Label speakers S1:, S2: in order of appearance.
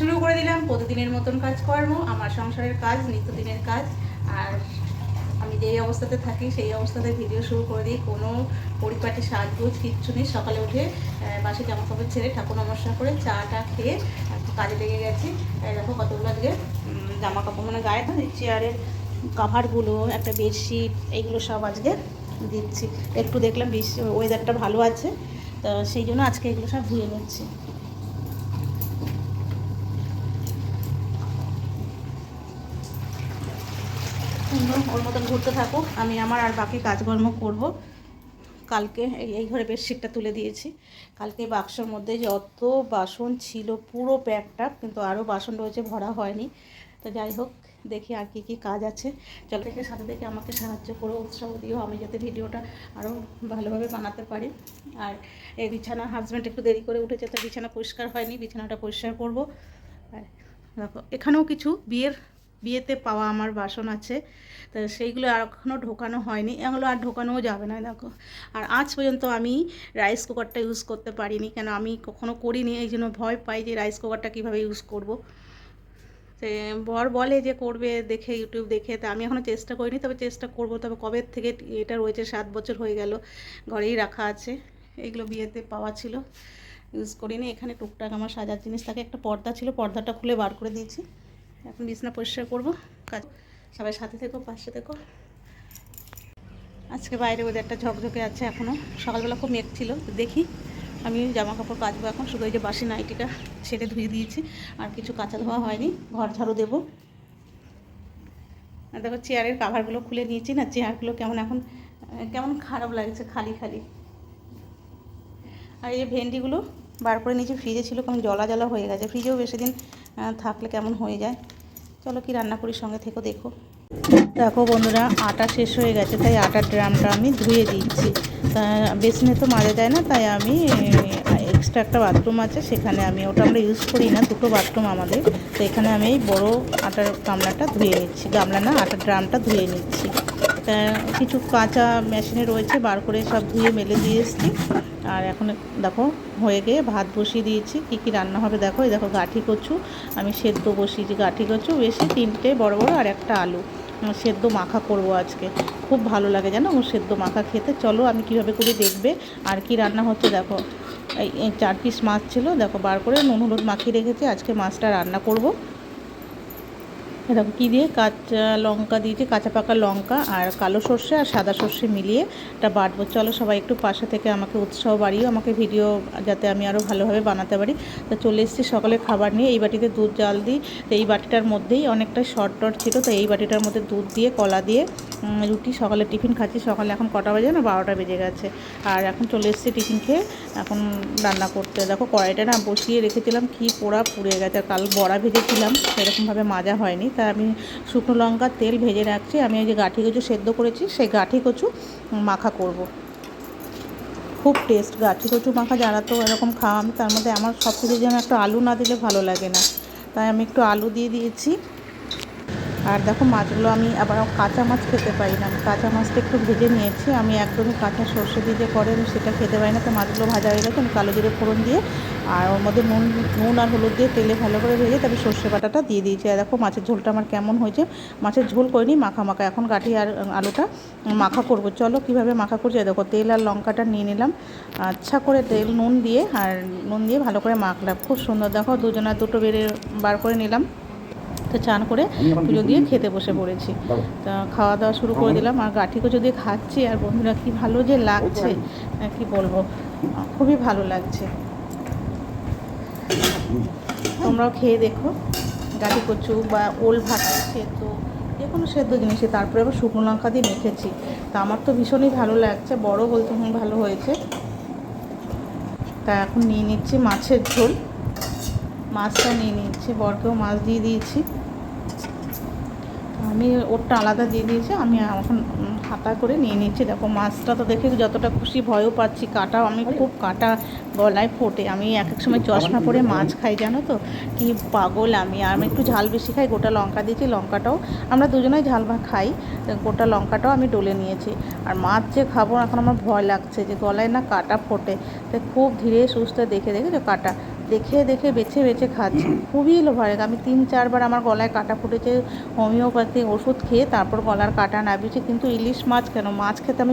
S1: শুরু করে দিলাম। প্রতিদিনের মতন কাজ কাজকর্ম, আমার সংসারের কাজ, নিত্যদিনের কাজ। আর আমি যেই অবস্থাতে থাকি, সেই অবস্থাতে ভিডিও শুরু করে দিই। কোনো পরিপাটি সাজগোজ কিচ্ছু নেই। সকালে উঠে বাসি জামা কাপড় ছেড়ে ঠাকুর নমস্কার করে চাটা খেয়ে একটু কাজে লেগে গেছি। দেখো কতগুলো আজকে জামা কাপড় মানে গায়ে না চেয়ারের কাভারগুলো একটা বেডশিট এইগুলো সব আজকে দিচ্ছি। একটু দেখলাম বেশ ওয়েদারটা ভালো আছে। তো সেই জন্য আজকে এগুলো সব ধুয়ে নিচ্ছি। সুন্দর ওর মতন ঘুরতে থাকুক, আমি আমার আর বাকি কাজকর্ম করব। কালকে এই ঘরে বেডশিটটা তুলে দিয়েছি। কালকে বাক্সর মধ্যে যত বাসন ছিল পুরো প্যাকটা, কিন্তু আরও বাসন রয়েছে, ভরা হয়নি। তো যাই হোক, দেখি আর কী কী কাজ আছে। চল থেকে সাথে থেকে আমাকে সাহায্য করো, উৎসাহ দিও, আমি যাতে ভিডিওটা আরও ভালোভাবে বানাতে পারি। আর এই বিছানা হাজব্যান্ড একটু দেরি করে উঠেছে, তো বিছানা পরিষ্কার হয়নি, বিছানাটা পরিষ্কার করব। আর দেখো, এখানেও কিছু বিয়ের বিয়েতে পাওয়া আমার বাসন আছে, তা সেইগুলো আর এখনও ঢোকানো হয়নি। এগুলো আর ঢোকানোও যাবে না, দেখো। আর আজ পর্যন্ত আমি রাইস কুকারটা ইউজ করতে পারিনি, কেন আমি কখনো করিনি, এই জন্য ভয় পাই যে রাইস কুকারটা কীভাবে ইউজ করব। তো বর বলে যে করবে, দেখে ইউটিউব দেখে, তা আমি এখনও চেষ্টা করিনি, তবে চেষ্টা করব, তবে কবে থেকে এটা রয়েছে, সাত বছর হয়ে গেল, ঘরেই রাখা আছে। এইগুলো বিয়েতে পাওয়া ছিল ইউজ করিনি। এখানে টুকটাক আমার সাজার জিনিস থাকে, একটা পর্দা ছিল, পর্দাটা খুলে বার করে দিয়েছি। এখন বিছনা পরিষ্কার করব। কাজ সবাই সাথে থেকো, পাশে থেকো। আজকে বাইরে ওদের একটা ঝকঝকে আছে এখনও সকালবেলা খুব মেঘ ছিল দেখি। আমি জামা কাপড় কাচবো এখন, শুধু ওই যে বাসি নাইটিটা ছেড়ে ধুয়ে দিয়েছি। আর কিছু কাঁচা ধোয়া হয়নি, ঘর ঝাড়ু দেবো। আর দেখো চেয়ারের কাভারগুলো খুলে নিয়েছি না, চেয়ারগুলো কেমন এখন কেমন খারাপ লাগছে, খালি খালি। আর এই ভেন্ডিগুলো বার করে নিয়েছি, ফ্রিজে ছিল, কেমন জলা জলা হয়ে গেছে। ফ্রিজেও বেশি দিন থাকলে কেমন হয়ে যায়? চলো কি রান্না করি সঙ্গে থেকো, দেখো। দেখো বন্ধুরা, আটা শেষ হয়ে গেছে, তাই আটার ড্রামটা আমি ধুয়ে দিচ্ছি। তা, বেসিনে তো মাজা যায় না, তাই আমি এক্সট্রা একটা বাথরুম আছে, সেখানে আমি, ওটা আমরা ইউজ করি না, দুটো বাথরুম আমাদের। তো এখানে আমি এই বড় আটার গামলাটা ধুয়ে নিচ্ছি, গামলা না, আটার ড্রামটা ধুয়ে নিচ্ছি। কিছু কাঁচা মেশিনে রয়েছে, বার করে সব ধুয়ে মেলে দিয়ে এসেছি। আর এখন দেখো, হয়ে গিয়ে ভাত বসিয়ে দিয়েছি। কী কী রান্না হবে দেখো, এই দেখো গাঠি কচু। আমি সেদ্ধ বসিয়েছি গাঠি কচু, বেশি তিনটে বড় বড় আর একটা আলু। সেদ্ধ মাখা করব আজকে। খুব ভালো লাগে জানো সেদ্ধ মাখা খেতে। চলো আমি কীভাবে করে দেখবে। আর কি রান্না হচ্ছে দেখো এই চার পিস মাছ ছিল। দেখো বার করে নুন, হলুদ মাখিয়ে রেখেছি। আজকে মাছটা রান্না করব। দেখো, কী দিয়ে? কাঁচা লঙ্কা দিয়েছি কাঁচা পাকা লঙ্কা আর কালো সর্ষে আর সাদা সর্ষে মিলিয়ে এটা বাটবো। চলো সবাই একটু পাশে থেকে আমাকে উৎসাহ বাড়িয়ে আমাকে ভিডিও যাতে আমি আরও ভালোভাবে বানাতে পারি। তো চলে এসেছি সকালে খাবার নিয়ে। এই বাটিতে দুধ, জাল দিই। তো এই বাটিটার মধ্যেই অনেকটা শর্ট টট ছিল। তো এই বাটিটার মধ্যে দুধ দিয়ে, কলা দিয়ে রুটি, সকালে টিফিন খাচ্ছি। সকালে এখন কটা বাজে না? বারোটা বেজে গেছে। আর এখন চলে এসেছি টিফিন খেয়ে। এখন রান্না করতে। দেখো, কড়াইটা না বসিয়ে রেখেছিলাম। কি পোড়া পুড়ে গেছে। কাল বড়া ভেজেছিলাম। সেরকমভাবে মাজা হয়নি। তাই আমি শুকনো লঙ্কার তেল ভেজে রাখছি। আমি এই যে গাঠি কচু সেদ্ধ করেছি, সেই গাঠি কচু মাখা করব। খুব টেস্ট গাঠি কচু মাখা যারা তো এরকম খাওয়াম তার মধ্যে আমার সব কিছু যেন একটু আলু না দিলে ভালো লাগে না। তাই আমি একটু আলু দিয়ে দিয়েছি। আর দেখো মাছগুলো আমি আবার কাঁচা মাছ খেতে পারি না। কাঁচা মাছটা একটু ভেজে নিয়েছি। আমি একদমই কাঁচা সর্ষে দিয়ে যে করে আমি সেটা খেতে পারি না। তো মাছগুলো ভাজা হয়ে গেছে, আমি কালো জিরে ফোড়ন দিয়ে আর ওর মধ্যে নুন নুন আর হলুদ দিয়ে তেলে ভালো করে ভেজে তবে সর্ষে বাটাটা দিয়ে দিয়েছি। আর দেখো মাছের ঝোলটা আমার কেমন হয়েছে। মাছের ঝোল করিনি, মাখা মাখা। এখন গাঠি আর আলুটা মাখা করব। চলো কীভাবে মাখা করছি? দেখো তেল আর লঙ্কাটা নিয়ে নিলাম। আচ্ছা করে তেল, নুন দিয়ে আর নুন দিয়ে ভালো করে মাখলাম। খুব সুন্দর। দেখো দুজনের দুটো বেড়ে বার করে নিলাম। তো চান করে পুজো দিয়ে খেতে বসে পড়েছি। তা খাওয়া দাওয়া শুরু করে দিলাম। আর গাঠি কচু দিয়ে খাচ্ছি আর বন্ধুরা কি ভালো যে লাগছে কি বলব? খুবই ভালো লাগছে। তোমরাও খেয়ে দেখো। গাঠি কচু বা ওল ভাত সেদ্ধ যে কোনো সেদ্ধ জিনিসই তারপরে আবার শুকনো লঙ্কা দিয়ে মেখেছি। তা আমার তো ভীষণই ভালো লাগছে। বড় বলতে ভালো হয়েছে। তা এখন নিয়ে নিচ্ছি মাছের ঝোল। মাছটা নিয়ে নিচ্ছি বরকেও মাছ দিয়ে দিয়েছি। আমি ওরটা আলাদা দিয়ে দিয়েছি আমি এখন হাতা করে নিয়ে নিচ্ছি দেখো মাছটা তো দেখে যতটা খুশি ভয়ও পাচ্ছি কাটাও আমি খুব কাটা গলায় ফোটে। আমি এক এক সময় চশমা পরে মাছ খাই জানো তো? কি পাগল আমি। আর আমি একটু ঝাল বেশি খাই গোটা লঙ্কা দিয়েছি লঙ্কাটাও আমরা দুজনেই ঝাল ভাত খাই গোটা লঙ্কাটাও আমি ডলে নিয়েছি। আর মাছ যে খাব এখন আমার ভয় লাগছে যে গলায় না কাটা ফোটে। তো খুব ধীরে সুস্থে দেখে দেখে যে কাটা? দেখে দেখে বেছে বেছে খাচ্ছি। খুবই লোভারে আমি তিন, চারবার আমার গলায় কাটা ফুটেছে, হোমিওপ্যাথি ওষুধ খেয়ে তারপর গলার কাটা নাবিয়েছি, কিন্তু ইলিশ মাছ কেন? মাছ খেতে আমি